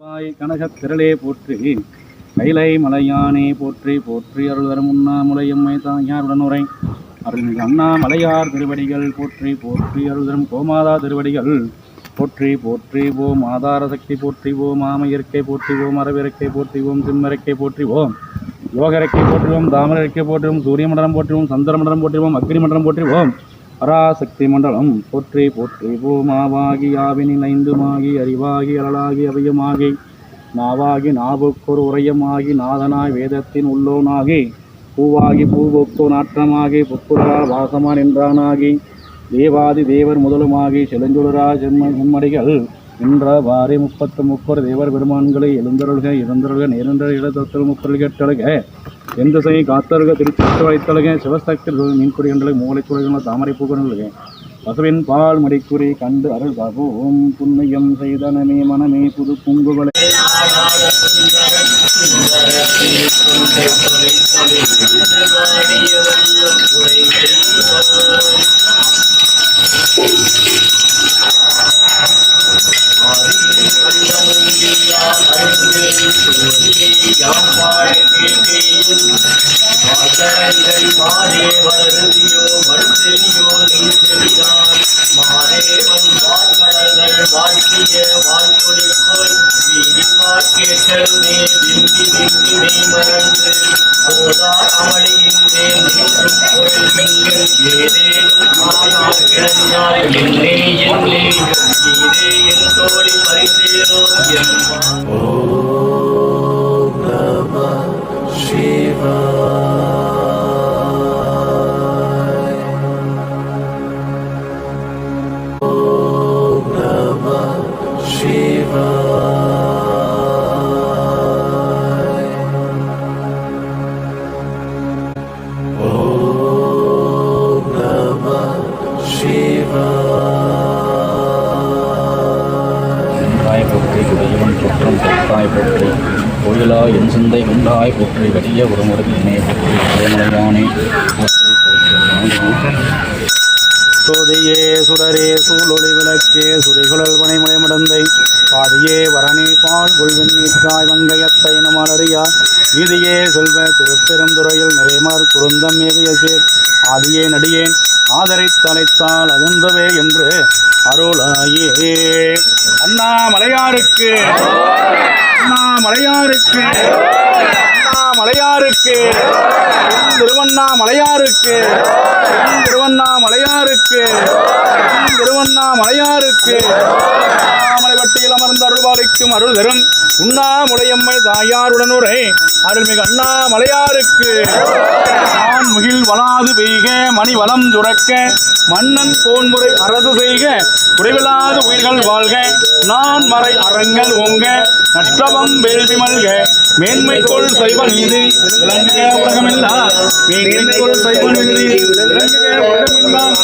வாய் கனகத் திரளே போற்றி கைலை மலையானே போற்றி போற்றி அருள் தரும் உண்ணாமுலையம்மை தாயாருடன் உரை அருள்மிகு அண்ணாமலையார் திருவடிகள் போற்றி போற்றி அருள்வரும் கோமாதா திருவடிகள் போற்றி போற்றி ஓம் ஆதார சக்தி போற்றி ஓம் ஆமையற்கை போற்றி ஓம் அரவிறக்கை போற்றி ஓம் சிம்மரக்கை போற்றி ஓம் யோகரக்கை போற்றுவோம் தாமரக்கை போற்றுவோம் சூரிய மண்டலம் போற்றுவோம் சந்திர மண்டலம் போற்றுவோம் அக்னி மண்டலம் போற்றுவோம் பராசக்தி மண்டலம் போற்றி போற்றி பூமாவாகி யாவினில் ஐந்துமாகி அறிவாகி அழலாகி அவையுமாகி நாவாகி நாவுக்கொரு உரையமாகி நாதனாய் வேதத்தின் உள்ளோனாகி பூவாகி பூவுக்கோ நாற்றமாகி புக்குரால் வாசமா நின்றானாகி தேவாதி தேவர் முதலுமாகி செழுஞ்சுடரா செம்ம செம்மடிகள் நின்ற வாரி முப்பத்து முப்பது தேவர் பெருமான்களை எழுந்தருள்க இருந்தருள்க நேரன்ற இடத்தொத்தல் முப்பது கேட்டழுக எந்த செய் காத்தருக திருச்சிட்டு வைத்தழுக சிவசக்தி மீன்குடி கண்டலை மூளை குறைகள் தாமரை பூக்கணுக பசுவின் பால் மடிக்குறி கண்டு அருள் காப்போம். புண்ணியம் செய்தனமே மனமே புது பூங்குகளை மாதே வருதியோ மறுத்தெளியோ நீ செவிதான் மாதேவன் வார்மலர்கள் வாழ்த்திய வாழ்க்கொடி போய் வீதி வாக்கேட்டருமே விந்தி விந்தி மெய் மறந்து போதா அமளியின் மேல் பொருள் நீங்கள் ஏதேனும் என்னை என்னை தாய் குற்றம் தொட்டாய் போற்றி. கோயிலா என் சிந்தை உண்டாய் போற்றி. வெளிய ஒரு முருகனே போற்றி. கோமலையானே போற்றி போற்றி. சோதியே சுடரே சூழொளி விளக்கே சுரிகுழல் பனைமலை முடந்தை. பாதியே வரணி பால் குள்வெண்ணீற்றாய் வங்கையத்தை நமலறியா வீதியே செல்வ திருப்பெருந்துறையில் நிறைமார் குருந்தம் ஏவிய சேர். ஆதியே நடியேன். ஆதரித்தலைத்தால் தலைத்தால் என்று அருளாயே. அண்ணா மலையாருக்கு அண்ணா மலையாருக்கு அண்ணா மலையாருக்கு திருவண்ணா மலையாருக்கு திருவண்ணா மலையாருக்கு திருவண்ணா மலையாருக்கு அண்ணாமலைப்பட்டியில் அமர்ந்த அருள்பாலிக்கும் அருள் தரும் உண்ணாமுலையம்மை தாயாருடனுரை அருள்மிகு அண்ணாமலையாருக்கு. நான் முகில் வளாது பெய்க மணி வளம் துறக்க மன்னன் கோன்முறை அரசு செய்க குறைவில்லாத உயிர்கள் வாழ்க நான் மறை அறங்கள் ஓங்க நற்றவம் வேள்வி மல்க மேன்மைக்குள் சைவ நீதி விளங்குக உலகமெல்லாம் மேன்மைக்குள் சைவ நீதி விளங்குக உலகமெல்லாம்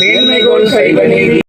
மேன்மைகோள் செய்வனே